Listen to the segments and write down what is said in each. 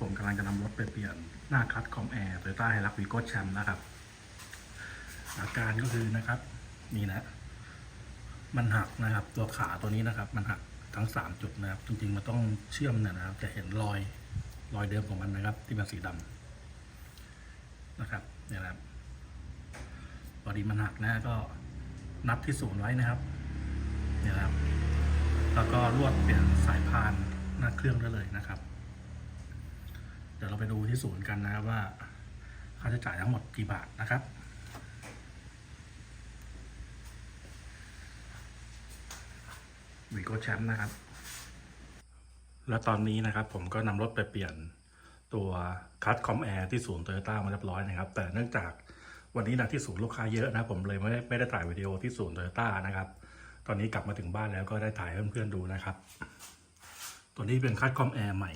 ผมกำลังจะนำรถไปเปลี่ยนหน้าคัดคอมแอร์โตโยต้าไฮรักวีโก้แชมป์นะครับ อาการก็คือนะครับ นี่นะ มันหักนะครับ ตัวขาตัวนี้นะครับ มันหักทั้งสามจุดนะครับ จริงๆมันต้องเชื่อมเนี่ยนะครับ จะเห็นรอยรอยเดิมของมันนะครับ ที่เป็นสีดำนะครับเนี่ยนะครับพอดีมันหักนะก็นับที่ศูนย์ไว้นะครับเนี่ยนะครับ แล้วก็ลวดเปลี่ยนสายพานหน้าเครื่องได้เลยนะครับ เดี๋ยวเราไปดูที่ศูนย์กันนะครับว่าค่าใช้จ่ายทั้งหมดกี่บาทนะครับวีโก้แชมป์นะครับ แล้วตอนนี้นะครับผมก็นำรถไปเปลี่ยนตัวคัตคอมแอร์ที่ศูนย์โตโยต้ามาเรียบร้อยนะครับ แต่เนื่องจากวันนี้นะที่ศูนย์ลูกค้าเยอะนะผมเลยไม่ได้ไม่ได้ถ่ายวิดีโอที่ศูนย์โตโยต้านะครับ ตอนนี้กลับมาถึงบ้านแล้วก็ได้ถ่ายให้เพื่อนๆดูนะครับ ตัวนี้เป็นคัตคอมแอร์ใหม่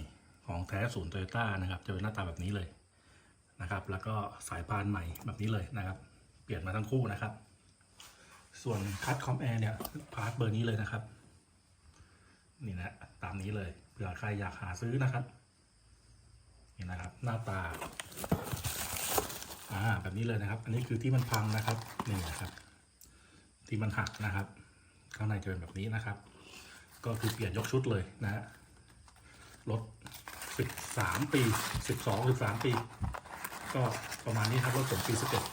ของแท้ศูนย์โตโยต้านะครับ จะเป็นหน้าตาแบบนี้เลยนะครับ แล้วก็สายพานใหม่แบบนี้เลยนะครับ เปลี่ยนมาทั้งคู่นะครับ ส่วนคัตคอมแอร์เนี่ยพาร์ทเบอร์นี้เลยนะครับ นี่นะตามนี้เลยเผื่อใครอยากหาซื้อนะครับนี่นะครับ หน้าตาอ่าแบบนี้เลยนะครับ อันนี้คือที่มันพังนะครับนี่นะครับ ที่มันหักนะครับ ข้างในจะเป็นแบบนี้นะครับ ก็คือเปลี่ยนยกชุดเลยนะฮะรถ สิบสามปีสิบสองสิบสามปี ก็ประมาณนี้ครับรถผมปีสิบเอ็ด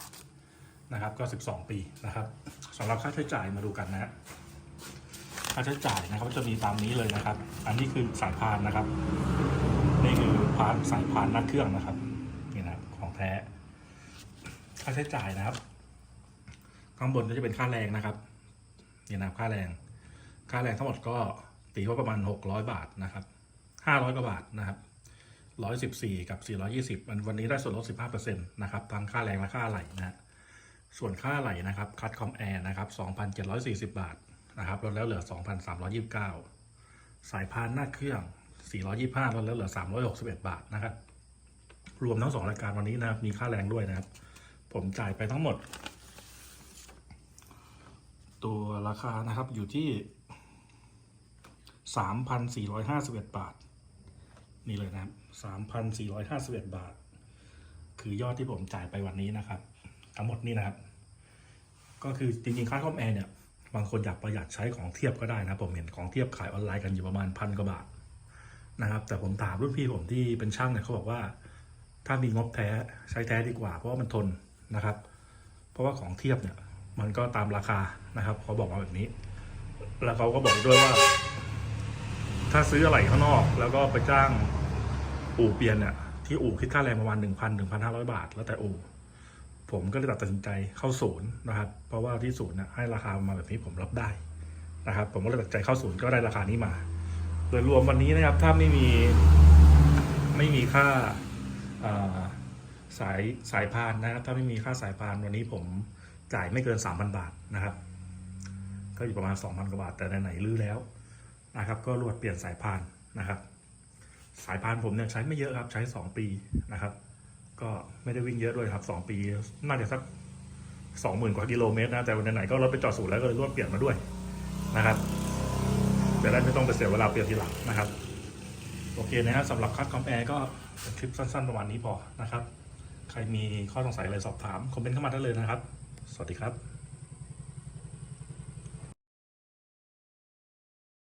นะครับ ก็สิบสองปีนะครับสำหรับค่าใช้จ่ายมาดูกันนะฮะค่าใช้จ่ายนะครับจะมีตามนี้เลยนะครับ อันนี้คือสายพานนะครับ นี่คือพานสายพานหน้าเครื่องนะครับนี่นะของแท้ ค่าใช้จ่ายนะครับ ข้างบนก็จะเป็นค่าแรงนะครับนี่นะค่าแรง ค่าแรงทั้งหมดก็ตีว่าประมาณหกร้อยบาทนะครับห้าร้อยกว่าบาทนะครับ ร้อยสิบสี่กับสี่ร้อยี่สิบวันนี้ได้ส่วนลดสิบห้าเปอร์เซ็นต์นะครับทั้งค่าแรงและค่าไหลนะส่วนค่าไหลนะครับคัดคอมแอร์นะครับสองพันเจ็ดร้อยสี่สิบบาทนะครับลดแล้วเหลือ 2,329 สายพานหน้าเครื่อง 425ลดแล้วเหลือ 361 บาทนะครับ รวมทั้งสองรายการวันนี้นะครับมีค่าแรงด้วยนะครับ ผมจ่ายไปทั้งหมด ตัวราคานะครับอยู่ที่ 3,451 บาท นี่เลยนะครับ3,451บาท คือยอดที่ผมจ่ายไปวันนี้นะครับ ทั้งหมดนี่นะครับ ก็คือจริงๆ ค่าคอมแอร์เนี่ย บางคนอยากประหยัดใช้ของเทียบก็ได้นะ ผมเห็นของเทียบขายออนไลน์กันอยู่ประมาณพันกว่าบาทนะครับ แต่ผมถามรุ่นพี่ผมที่เป็นช่างเนี่ยเขาบอกว่า ถ้ามีงบแท้ใช้แท้ดีกว่า เพราะว่ามันทนนะครับ เพราะว่าของเทียบเนี่ยมันก็ตามราคานะครับเขาบอกมาแบบนี้ แล้วเขาก็บอกด้วยว่า ถ้าซื้ออะไรข้างนอก แล้วก็ไปจ้าง อู่เปลี่ยนเนี่ยที่อู่คิดค่าแรงประมาณหนึ่งพันหนึ่งพันห้าร้อยบาท แล้วแต่อู่ผมก็เลยตัดสินใจเข้าศูนย์นะครับ เพราะว่าที่ศูนย์เนี่ยให้ราคามาแบบนี้ผมรับได้นะครับ ผมก็เลยตัดใจเข้าศูนย์ก็ได้ราคานี้มา โดยรวมวันนี้นะครับถ้าไม่มีไม่มีค่าอ่าสายสายพานนะครับ ถ้าไม่มีค่าสายพานวันนี้ผมจ่ายไม่เกิน 3,000 บาทนะครับ ก็อยู่ประมาณ 2,000 กว่าบาทแต่ไหนๆลื้อแล้วนะครับ ก็รวดเปลี่ยนสายพานนะครับ สายพานผมเนี่ยใช้ไม่เยอะครับ ใช้2ปีนะครับ ก็ไม่ได้วิ่งเยอะด้วยครับ2ปี น่าจะสัก20,000กว่ากิโลเมตรนะ แต่วันไหนก็รถไปจอดศูนย์แล้วก็เลยร่วดเปลี่ยนมาด้วยนะครับจะได้ไม่ต้องไปเสียเวลาเปลี่ยนทีหลังนะครับ โอเคนะครับสำหรับคัดคอมแอร์ก็คลิปสั้นๆประมาณนี้พอนะครับ ใครมีข้อสงสัยอะไรสอบถาม คอมเมนต์เข้ามาได้เลยนะครับ สวัสดีครับ